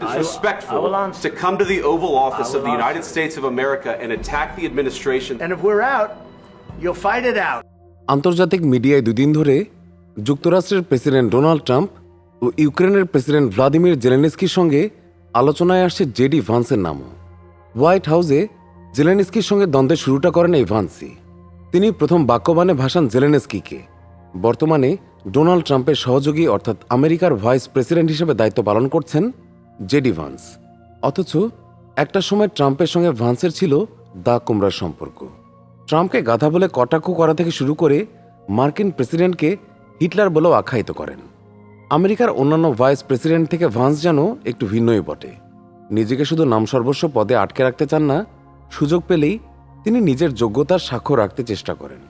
disrespectful I will answer. to come to the Oval Office of the United answer. States of America and attack the administration And if we're out, you'll fight it out. আন্তর্জাতিক মিডিয়ায় দুদিন ধরে যুক্তরাষ্ট্রের president Donald Trump ও ইউক্রেনের president Vladimir জেলেনস্কির সঙ্গে আলোচনায় আসছে JD ভান্সের নামও হোয়াইট হাউসে জেলেনস্কির সঙ্গে দ্বন্দ্বের শুরুটা করেন এই ভান্সি তিনি প্রথম বাক্যবাণে ভাষান জেলেনস্কিকে বর্তমানে ডোনাল্ড ট্রাম্পের সহযোগী অর্থাৎ আমেরিকার ভাইস প্রেসিডেন্ট হিসেবে দায়িত্ব পালন করছেন জেডি ভান্স। অথচ একটা সময় ট্রাম্পের সঙ্গে ভান্সের ছিল দা কুমড়ার সম্পর্ক। ট্রাম্পকে গাধা বলে কটাক্ষ করা থেকে শুরু করে মার্কিন প্রেসিডেন্টকে হিটলার বলেও আখ্যায়িত করেন। আমেরিকার অন্যান্য ভাইস প্রেসিডেন্ট থেকে ভান্স যেন একটু ভিন্নই বটে। নিজেকে শুধু নাম সর্বস্ব পদে আটকে রাখতে চান না, সুযোগ পেলেই তিনি নিজের যোগ্যতার সাক্ষ্য রাখতে চেষ্টা করেন।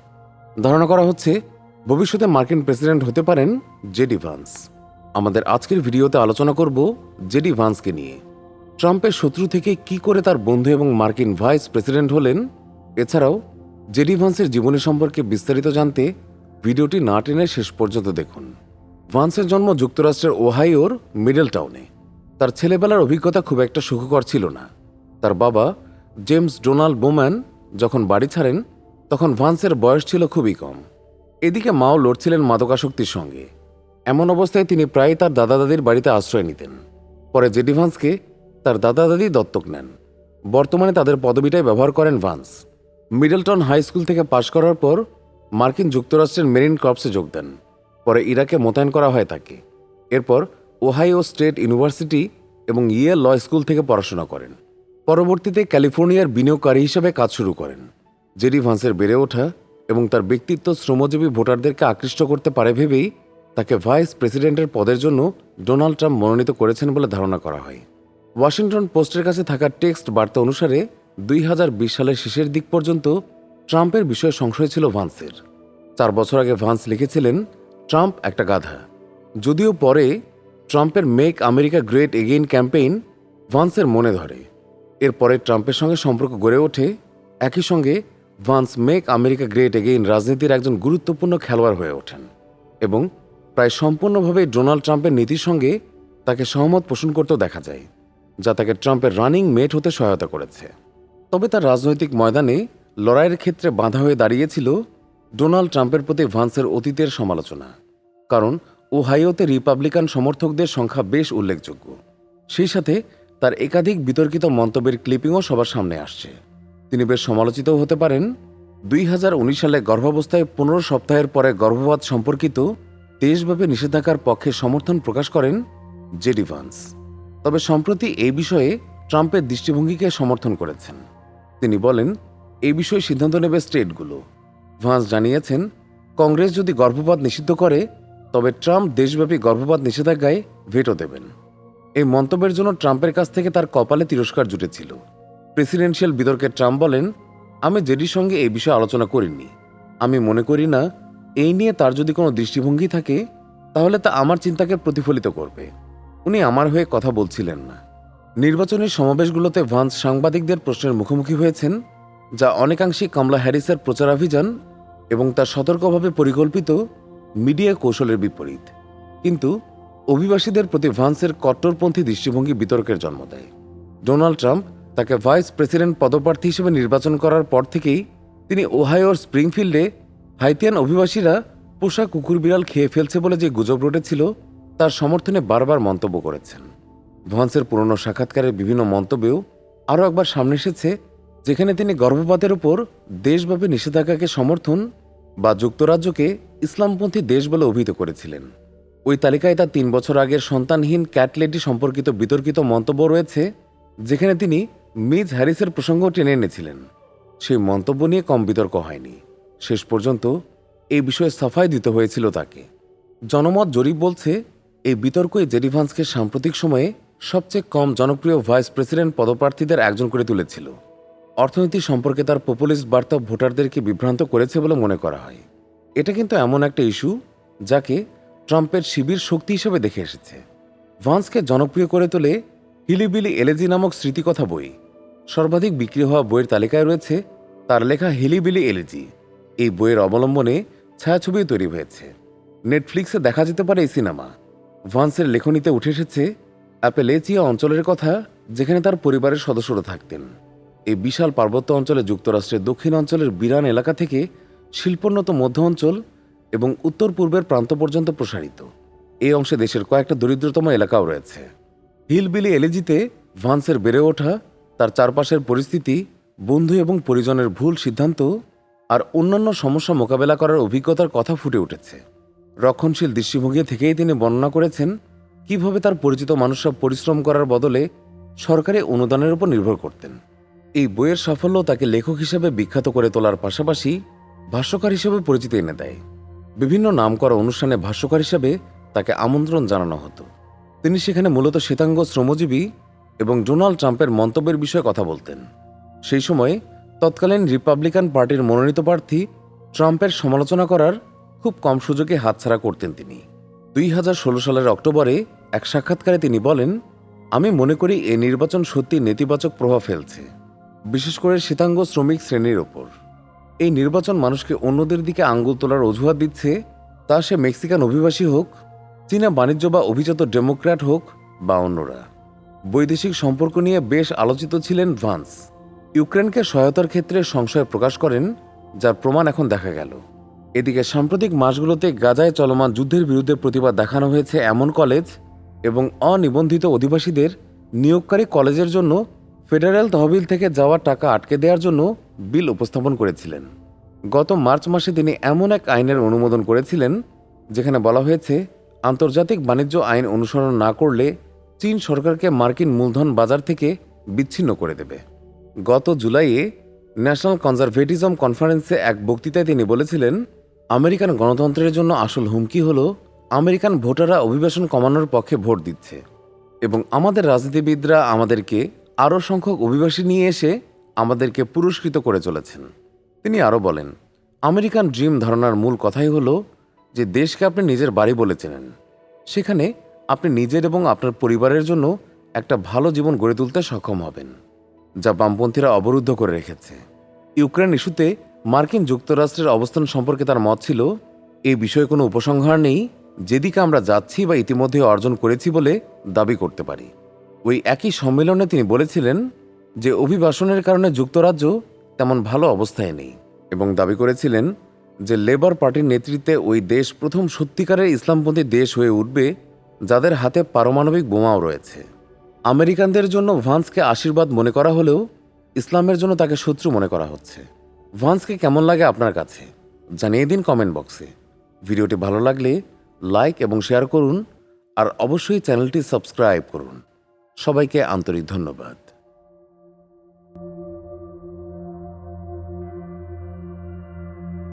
ধারণা করা হচ্ছে, ভবিষ্যতে মার্কিন প্রেসিডেন্ট হতে পারেন জেডি ভান্স। আমাদের আজকের ভিডিওতে আলোচনা করব জেডি ভান্সকে নিয়ে। ট্রাম্পের শত্রু থেকে কি করে তার বন্ধু এবং মার্কিন ভাইস প্রেসিডেন্ট হলেন? এছাড়াও, জেডি ভান্সের জীবনী সম্পর্কে বিস্তারিত জানতে ভিডিওটি না টেনে শেষ পর্যন্ত দেখুন। ভান্সের জন্ম যুক্তরাষ্ট্রের ওহাইওর মিডল টাউনে। তার ছেলেবেলার অভিজ্ঞতা খুব একটা সুখকর ছিল না। তার বাবা জেমস ডোনাল্ড বোম্যান যখন বাড়ি ছাড়েন, তখন ভান্সের বয়স ছিল খুবই কম। এদিকে মাও লড়ছিলেন মাদকাসক্তির সঙ্গে। এমন অবস্থায় তিনি প্রায় তার দাদা দাদির বাড়িতে আশ্রয় নিতেন। পরে জেডি ভান্সকে তার দাদা দাদি দত্তক নেন। বর্তমানে তাদের পদবিটাই ব্যবহার করেন ভান্স। মিডলটন হাই স্কুল থেকে পাশ করার পর মার্কিন যুক্তরাষ্ট্রের মেরিন কর্পসে যোগ দেন। পরে ইরাকে মোতায়েন করা হয় তাকে। এরপর ওহাইও স্টেট ইউনিভার্সিটি এবং ইয়ে ল স্কুল থেকে পড়াশোনা করেন। পরবর্তীতে ক্যালিফোর্নিয়ার বিনিয়োগকারী হিসেবে কাজ শুরু করেন। জেডি ভান্সের বেড়ে ওঠা এবং তার ব্যক্তিত্ব শ্রমজীবী ভোটারদেরকে আকৃষ্ট করতে পারে ভেবেই তাকে ভাইস প্রেসিডেন্টের পদের জন্য ডোনাল্ড ট্রাম্প মনোনীত করেছেন বলে ধারণা করা হয়। ওয়াশিংটন পোস্টের কাছে থাকা টেক্সট বার্তা অনুসারে, দুই হাজার বিশ সালের শেষের দিক পর্যন্ত ট্রাম্পের বিষয়ে সংশয় ছিল ভান্সের। চার বছর আগে ভান্স লিখেছিলেন, ট্রাম্প একটা গাধা। যদিও পরে ট্রাম্পের make America great again campaign ভান্সের মনে ধরে। এরপরে ট্রাম্পের সঙ্গে সম্পর্ক গড়ে ওঠে। একই সঙ্গে Vance make America great again রাজনীতির একজন গুরুত্বপূর্ণ খেলোয়াড় হয়ে ওঠেন এবং প্রায় সম্পূর্ণভাবে ডোনাল্ড ট্রাম্পের নীতির সঙ্গে তাকে সহমত পোষণ করতেও দেখা যায়, যা তাকে ট্রাম্পের রানিং মেট হতে সহায়তা করেছে। তবে তার রাজনৈতিক ময়দানে লড়াইয়ের ক্ষেত্রে বাধা হয়ে দাঁড়িয়েছিল ডোনাল্ড ট্রাম্পের প্রতি ভান্সের অতীতের সমালোচনা, কারণ ওহাইওতে রিপাবলিকান সমর্থকদের সংখ্যা বেশ উল্লেখযোগ্য। সেই সাথে তার একাধিক বিতর্কিত মন্তব্যের ক্লিপিংও সবার সামনে আসছে। তিনি বেশ সমালোচিতও হতে পারেন। দুই হাজার উনিশ সালে গর্ভাবস্থায় পনেরো সপ্তাহের পরে গর্ভপাত সম্পর্কিত দেশব্যাপী নিষেধাজ্ঞার পক্ষে সমর্থন প্রকাশ করেন জেডি ভান্স। তবে সম্প্রতি এই বিষয়ে ট্রাম্পের দৃষ্টিভঙ্গিকে সমর্থন করেছেন। তিনি বলেন, এই বিষয়ে সিদ্ধান্ত নেবে স্টেটগুলো। ভান্স জানিয়েছেন, কংগ্রেস যদি গর্ভপাত নিষিদ্ধ করে, তবে ট্রাম্প দেশব্যাপী গর্ভপাত নিষেধাজ্ঞায় ভেটো দেবেন। এই মন্তব্যের জন্য ট্রাম্পের কাছ থেকে তার কপালে তিরস্কার জুটেছিল। প্রেসিডেন্সিয়াল বিতর্কে ট্রাম্প বলেন, আমি জেডির সঙ্গে এই বিষয়ে আলোচনা করিনি। আমি মনে করি না এই নিয়ে তার যদি কোনো দৃষ্টিভঙ্গি থাকে, তাহলে তা আমার চিন্তাকে প্রতিফলিত করবে। উনি আমার হয়ে কথা বলছিলেন না। নির্বাচনী সমাবেশগুলোতে ভান্স সাংবাদিকদের প্রশ্নের মুখোমুখি হয়েছেন, যা অনেকাংশেই কমলা হ্যারিসের প্রচারাভিযান এবং তার সতর্কভাবে পরিকল্পিত মিডিয়া কৌশলের বিপরীত। কিন্তু অভিবাসীদের প্রতি ভান্সের কট্টরপন্থী দৃষ্টিভঙ্গি বিতর্কের জন্ম দেয়। ডোনাল্ড ট্রাম্প তাকে ভাইস প্রেসিডেন্ট পদপ্রার্থী হিসেবে নির্বাচন করার পর থেকেই তিনি ওহাইওর স্প্রিংফিল্ডে হাইতিয়ান অভিবাসীরা পোষা কুকুর বিড়াল খেয়ে ফেলছে বলে যে গুজব রটেছিল, তার সমর্থনে বারবার মন্তব্য করেছেন। ভান্সের পুরনো সাক্ষাৎকারের বিভিন্ন মন্তব্যেও আরও একবার সামনে এসেছে, যেখানে তিনি গর্ভপাতের উপর দেশব্যাপী নিষেধাজ্ঞাকে সমর্থন বা যুক্তরাজ্যকে ইসলামপন্থী দেশ বলে অভিহিত করেছিলেন। ওই তালিকায় তার তিন বছর আগের সন্তানহীন ক্যাটলেটি সম্পর্কিত বিতর্কিত মন্তব্য রয়েছে, যেখানে তিনি মিজ হ্যারিসের প্রসঙ্গ টেনে এনেছিলেন। সেই মন্তব্য নিয়ে কম বিতর্ক হয়নি। শেষ পর্যন্ত এই বিষয়ে সাফাই দিতে হয়েছিল তাকে। জনমত জরিপ বলছে, এই বিতর্কই জেডিভান্সকে সাম্প্রতিক সময়ে সবচেয়ে কম জনপ্রিয় ভাইস প্রেসিডেন্ট পদপ্রার্থীদের একজন করে তুলেছিল। অর্থনীতি সম্পর্কে তার পপুলিস্ট বার্তা ভোটারদেরকে বিভ্রান্ত করেছে বলে মনে করা হয়। এটা কিন্তু এমন একটা ইস্যু যাকে ট্রাম্পের শিবির শক্তি হিসেবে দেখে এসেছে। ভান্সকে জনপ্রিয় করে তোলে হিলিবিলি এলেজি নামক স্মৃতিকথা বই। সর্বাধিক বিক্রি হওয়া বইয়ের তালিকায় রয়েছে তার লেখা হিলিবিলি এলেজি এই বইয়ের অবলম্বনে ছায়াছবিও তৈরি হয়েছে। নেটফ্লিক্সে দেখা যেতে পারে এই সিনেমা। ভান্সের লেখনীতে উঠে এসেছে অ্যাপেলেচিয়া অঞ্চলের কথা, যেখানে তার পরিবারের সদস্যরা থাকতেন। এই বিশাল পার্বত্য অঞ্চলে যুক্তরাষ্ট্রের দক্ষিণ অঞ্চলের বিরান এলাকা থেকে শিল্পোন্নত মধ্য অঞ্চল এবং উত্তর পূর্বের প্রান্ত পর্যন্ত প্রসারিত। এই অংশে দেশের কয়েকটা দরিদ্রতম এলাকাও রয়েছে। হিলবিলি এলেজিতে ভান্সের বেড়ে ওঠা, তার চারপাশের পরিস্থিতি, বন্ধু এবং পরিজনের ভুল সিদ্ধান্ত আর অন্যান্য সমস্যা মোকাবেলা করার অভিজ্ঞতার কথা ফুটে উঠেছে। রক্ষণশীল দৃষ্টিভঙ্গি থেকেই তিনি বর্ণনা করেছেন, কীভাবে তার পরিচিত মানুষরা পরিশ্রম করার বদলে সরকারি অনুদানের উপর নির্ভর করতেন। এই বইয়ের সাফল্য তাকে লেখক হিসেবে বিখ্যাত করে তোলার পাশাপাশি ভাষ্যকার হিসেবে পরিচিতি এনে দেয়। বিভিন্ন নামকরা অনুষ্ঠানে ভাষ্যকার হিসেবে তাকে আমন্ত্রণ জানানো হতো। তিনি সেখানে মূলত শ্বেতাঙ্গ শ্রমজীবী এবং ডোনাল্ড ট্রাম্পের মন্তব্যের বিষয়ে কথা বলতেন। সেই সময়ে তৎকালীন রিপাবলিকান পার্টির মনোনীত প্রার্থী ট্রাম্পের সমালোচনা করার খুব কম সুযোগে হাতছাড়া করতেন তিনি। দুই হাজার ষোলো সালের অক্টোবরে এক সাক্ষাৎকারে তিনি বলেন, আমি মনে করি এই নির্বাচন সত্যি নেতিবাচক প্রভাব ফেলছে, বিশেষ করে শ্বেতাঙ্গ শ্রমিক শ্রেণির ওপর। এই নির্বাচন মানুষকে অন্যদের দিকে আঙ্গুল তোলার অজুহাত দিচ্ছে, তা সে মেক্সিকান অভিবাসী হোক, চীনা বাণিজ্য বা অভিজাত ডেমোক্র্যাট হোক বা অন্যরা। বৈদেশিক সম্পর্ক নিয়ে বেশ আলোচিত ছিলেন ভান্স। ইউক্রেনকে সহায়তার ক্ষেত্রে সংশয় প্রকাশ করেন, যার প্রমাণ এখন দেখা গেল। এদিকে সাম্প্রতিক মাসগুলোতে গাজায় চলমান যুদ্ধের বিরুদ্ধে প্রতিবাদ দেখানো হয়েছে এমন কলেজ এবং অনিবন্ধিত অধিবাসীদের নিয়োগকারী কলেজের জন্য ফেডারেল তহবিল থেকে যাওয়া টাকা আটকে দেওয়ার জন্য বিল উপস্থাপন করেছিলেন। গত মার্চ মাসে তিনি এমন এক আইনের অনুমোদন করেছিলেন, যেখানে বলা হয়েছে, আন্তর্জাতিক বাণিজ্য আইন অনুসরণ না করলে চীন সরকারকে মার্কিন মূলধন বাজার থেকে বিচ্ছিন্ন করে দেবে। গত জুলাইয়ে ন্যাশনাল কনজারভেটিজম কনফারেন্সে এক বক্তৃতায় তিনি বলেছিলেন, আমেরিকান গণতন্ত্রের জন্য আসল হুমকি হল আমেরিকান ভোটাররা অভিবাসন কমানোর পক্ষে ভোট দিচ্ছে এবং আমাদের রাজনীতিবিদরা আমাদেরকে আরও সংখ্যক অভিবাসী নিয়ে এসে আমাদেরকে পুরস্কৃত করে চলেছেন। তিনি আরও বলেন, আমেরিকান ড্রিম ধারণার মূল কথাই হলো যে দেশকে আপনি নিজের বাড়ি বলে চেনেন। সেখানে আপনি নিজের এবং আপনার পরিবারের জন্য একটা ভালো জীবন গড়ে তুলতে সক্ষম হবেন। যা বামপন্থীরা অবরুদ্ধ করে রেখেছে। ইউক্রেন ইস্যুতে মার্কিন যুক্তরাষ্ট্রের অবস্থান সম্পর্কে তার মত ছিল এই বিষয়ে কোনো উপসংহার নেই, যেদিকে আমরা যাচ্ছি বা ইতিমধ্যে অর্জন করেছি বলে দাবি করতে পারি। ওই একই সম্মেলনে তিনি বলেছিলেন যে, অভিবাসনের কারণে যুক্তরাজ্য তেমন ভালো অবস্থায় নেই। এবং দাবি করেছিলেন যে, লেবার পার্টির নেতৃত্বে ওই দেশ প্রথম সত্যিকারের ইসলামপন্থী দেশ হয়ে উঠবে, যাদের হাতে পারমাণবিক বোমাও রয়েছে। আমেরিকানদের জন্য ভান্সকে আশীর্বাদ মনে করা হলেও ইসলামের জন্য তাকে শত্রু মনে করা হচ্ছে। ভান্সকে কেমন লাগে আপনার কাছে? জানিয়ে দিন কমেন্ট বক্সে। ভিডিওটি ভালো লাগলে লাইক এবং শেয়ার করুন আর অবশ্যই চ্যানেলটি সাবস্ক্রাইব করুন। সবাইকে আন্তরিক ধন্যবাদ।